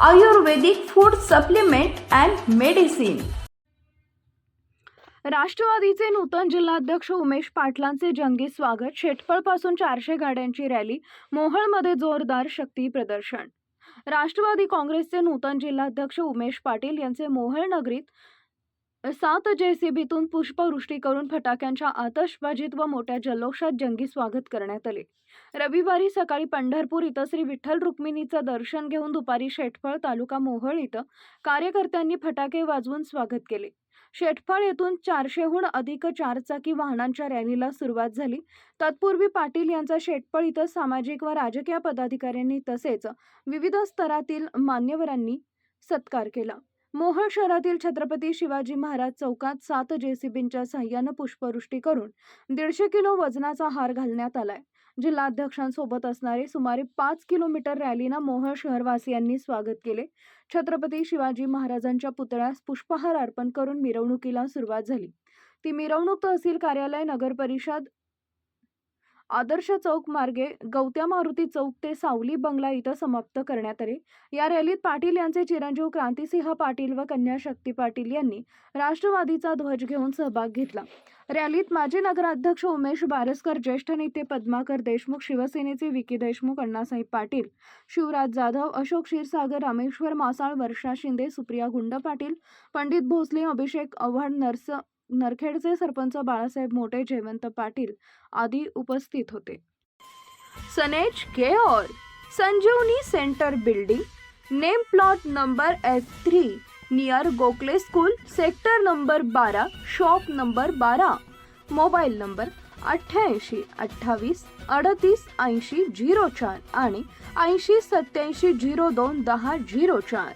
Ayurvedic food supplement and medicine राष्ट्रवादीचे नूतन जिल्हाध्यक्ष उमेश पाटलांचे जंगी स्वागत. शेटफळपासून चारशे गाड्यांची रॅली. मोहळमध्ये जोरदार शक्ती प्रदर्शन. राष्ट्रवादी काँग्रेसचे नूतन जिल्हाध्यक्ष उमेश पाटील यांचे मोहळ नगरीत सात जेसीबीतून पुष्पवृष्टी करून फटाक्यांच्या आतषबाजीत व मोठ्या जल्लोषात जंगी स्वागत करण्यात आले. रविवारी सकाळी पंढरपूर इथं श्री विठ्ठल रुक्मिणीचं दर्शन घेऊन दुपारी शेटफळ तालुका मोहळ इथं कार्यकर्त्यांनी फटाके वाजवून स्वागत केले. शेटफळ येथून चारशेहून अधिक चारचाकी वाहनांच्या रॅलीला सुरुवात झाली. तत्पूर्वी पाटील यांचा शेटफळ इथं सामाजिक व राजकीय पदाधिकाऱ्यांनी तसेच विविध स्तरातील मान्यवरांनी सत्कार केला. मोहळ शहरातील छत्रपती शिवाजी महाराज चौकात सात जेसीबींच्या सहाय्यानं पुष्पवृष्टी करून दीडशे किलो वजनाचा हार घालण्यात आलाय. जिल्हाध्यक्षांसोबत असणारे सुमारे पाच किलोमीटर रॅलीनं मोहळ शहरवासियांनी स्वागत केले. छत्रपती शिवाजी महाराजांच्या पुतळ्यास पुष्पहार अर्पण करून मिरवणुकीला सुरुवात झाली. ती मिरवणूक तहसील कार्यालय नगर परिषद आदर्श चौक मार्गे गवत्या मारुती चौक ते सावली बंगला इथं समाप्त करण्यात आले. या रॅलीत पाटील यांचे चिरंजीव क्रांतिसिंह पाटील व कन्या शक्ती पाटील यांनी राष्ट्रवादीचा ध्वज घेऊन सहभाग घेतला. रॅलीत माजी नगराध्यक्ष उमेश बारसकर ज्येष्ठ नेते पद्माकर देशमुख शिवसेनेचे विकी देशमुख अण्णासाहेब पाटील शिवराज जाधव अशोक क्षीरसागर रामेश्वर मासाळ वर्षा शिंदे सुप्रिया गुंड पाटील पंडित भोसले अभिषेक आव्हाड नरस नरखेडचे सरपंच बाळासाहेब मोठे जयवंत पाटील आदी उपस्थित होते. सनेज केओर Sanjivani centre building name plot number S three near Gokhale school sector number बारा शॉप नंबर बारा मोबाईल नंबर अठ्ठ्याऐंशी अठ्ठावीस अडतीस ऐंशी झिरो चार आणि ऐंशी सत्याऐंशी झिरो दोन दहा झिरो चार.